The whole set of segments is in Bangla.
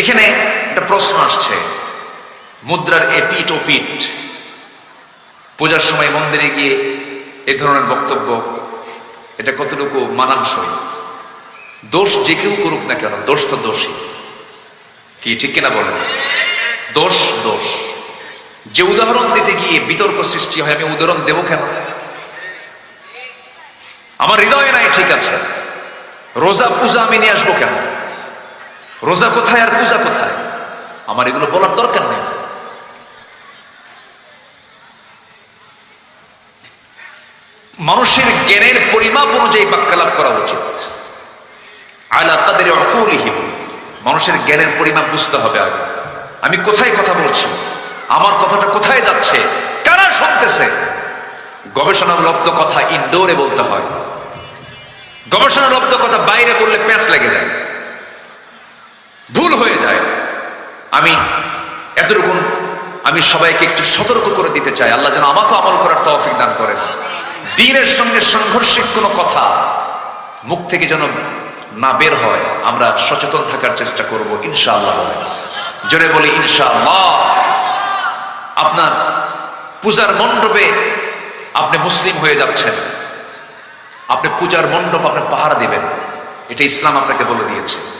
এখানে একটা প্রশ্ন আসছে। মুদ্রার এ এপিট ও পিট পূজার সময় মন্দিরে গিয়ে এ ধরনের বক্তব্য, এটা কতটুকু মানানসই? দোষ যে কেউ করুক না কেন, দোষ তো দোষী কি, ঠিক কিনা বলেন? দোষ দোষ। যে উদাহরণ দিতে গিয়ে বিতর্ক সৃষ্টি হয়, আমি উদাহরণ দেব কেন? আমার হৃদয়ে নাই, ঠিক আছে। রোজা, পূজা আমি নিয়ে আসব কেন? রোজা কোথায় আর পূজা কোথায়? আমার এগুলো বলার দরকার নেই। মানুষের জ্ঞানের পরিমাপ অনুযায়ী বাক্যালাপ করা উচিত। আলা তাদের অকুলিহীন মানুষের জ্ঞানের পরিমাপ বুঝতে হবে আগে। আমি কোথায় কথা বলছি? আমার কথাটা কোথায় যাচ্ছে? কারা শুনতেছে? গবেষণালব্ধ কথা ইনডোরে বলতে হয়। গবেষণালব্ধ কথা বাইরে বললে প্যাঁচ লেগে যায়। ভুল হয়ে যায়। আমি এতটুকু, আমি সবাইকে একটু সতর্ক করে দিতে চাই। আল্লাহ যেন আমাকে আমল করার তৌফিক দান করেন। দিনের সঙ্গে সাংঘর্ষিক কোনো কথা মুখ থেকে যেন না বের হয়, আমরা সচেতন থাকার চেষ্টা করব, ইনশাআল্লাহ জোরে বলি, ইনশাআল্লাহ। আপনার পূজার মণ্ডপে আপনি মুসলিম হয়ে যাচ্ছেন। আপনি পূজার মণ্ডপ আপনি পাহারা দিবেন। এটা ইসলাম আপনাকে বলে দিয়েছে।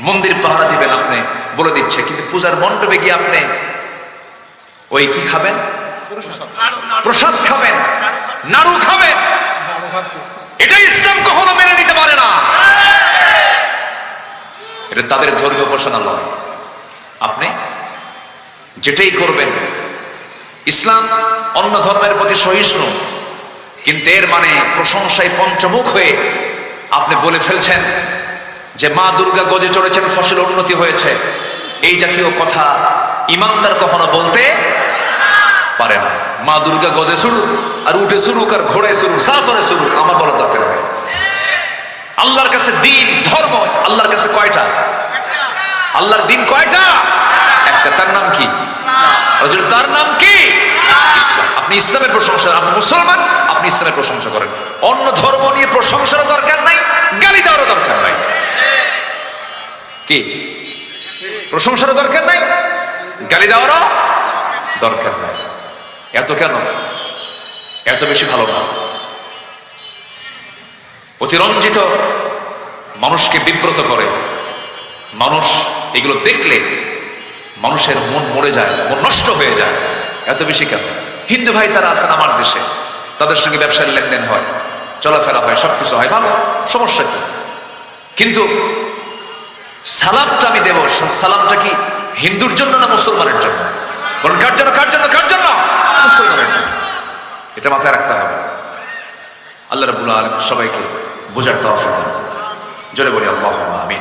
মন্দির পাহারা দিবেন আপনি, বলে দিচ্ছে। কিন্তু পূজার মণ্ডপে গিয়ে আপনি ওই কি খাবেন? প্রসাদ খাবেন। নাড়ু খাবেন। এটা ইসলাম কখনো মেনে নিতে পারে না। এটা তাদের ধর্মীয় উপাসনালয় আপনি যেটাই করবেন, ইসলাম অন্য ধর্মের প্রতি সহিষ্ণু, কিন্তু এর মানে প্রশংসায় পঞ্চমুখ হয়ে আপনি বলে ফেলছেন যে মা দুর্গা গজে চড়েছেন ফসল উন্নতি হয়েছে। এই জাতীয় কথা ইমানদার কখনো বলতে পারে না। মা দুর্গা গজে শুরুক আর উঠে শুরুক আর ঘোড়ায় শুরুক শাসনে শুরুক আমার বলার দরকার নেই। আল্লাহর কাছে দিন ধর্ম আল্লাহর কাছে কয়টা? আল্লাহর দিন কয়টা? একটা তার নাম কি? তার নাম কি? ইসলাম। আপনি ইসলামের প্রশংসা আপনি মুসলমান আপনি ইসলামের প্রশংসা করেন। অন্য ধর্ম নিয়ে প্রশংসার দরকার নাই গালি দেওয়ারও দরকার নাই কি? প্রশংসারও দরকার নাই? গালি দেওয়ারও দরকার নাই। এত কেন? এত বেশি ভালো না। অতিরঞ্জিত মানুষকে বিব্রত করে। মানুষ এগুলো দেখলে মানুষের মন মরে যায়, মন নষ্ট হয়ে যায়। এত বেশি কেন? হিন্দু ভাই তারা আছেন আমার দেশে। তাদের সঙ্গে ব্যবসার লেনদেন হয়, চলাফেরা হয়, সবকিছু হয়, ভালো। সমস্যা কি? কিন্তু সালামটা আমি দেব। সালামটা কি হিন্দুর জন্য না মুসলমানের জন্য? বলেন, কার জন্য কার জন্য কার জন্য? মুসলমানের জন্য। এটা মাথায় রাখতে হবে। আল্লাহ রাবুল আলম সবাইকে বোঝার তরফ জোরে বলি আল্লাহ আমিন।